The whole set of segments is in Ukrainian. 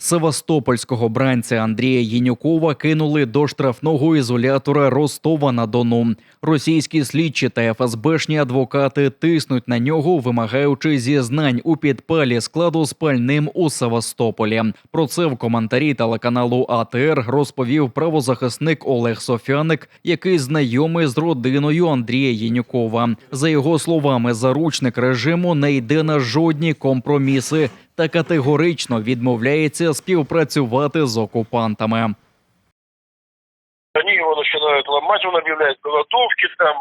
Севастопольського бранця Андрія Єнюкова кинули до штрафного ізолятора Ростова на Дону. Російські слідчі та ФСБшні адвокати тиснуть на нього, вимагаючи зізнань у підпалі складу спальним у Севастополі. Про це в коментарі телеканалу АТР розповів правозахисник Олег Софяник, який знайомий з родиною Андрія Єнюкова. За його словами, заручник режиму не йде на жодні компроміси та категорично відмовляється співпрацювати з окупантами. Они его начинают ломать, он объявляет голодовки, там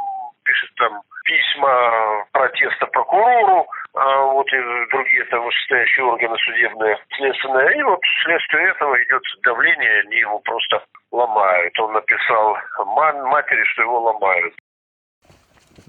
пишет там письма протеста прокурору, а вот и другие там вышестоящие органы судебные, следственные. И вот вследствие этого идет давление, они его просто ломают. Он написал ма- матери, что его ломают.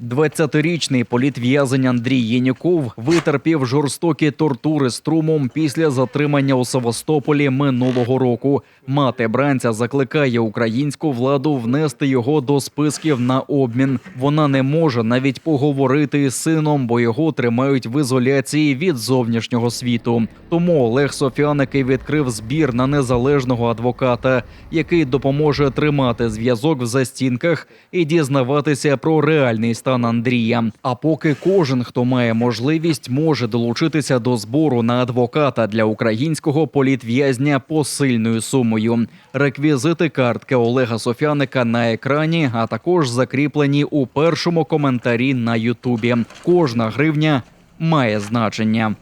20-річний політв'язень Андрій Єнюков витерпів жорстокі тортури струмом після затримання у Севастополі минулого року. Мати бранця закликає українську владу внести його до списків на обмін. Вона не може навіть поговорити із сином, бо його тримають в ізоляції від зовнішнього світу. Тому Олег Софіаник відкрив збір на незалежного адвоката, який допоможе тримати зв'язок в застінках і дізнаватися про реальний стан Андрія. А поки кожен, хто має можливість, може долучитися до збору на адвоката для українського політв'язня посильною сумою. Реквізити картки Олега Софяника на екрані, а також закріплені у першому коментарі на Ютубі. Кожна гривня має значення.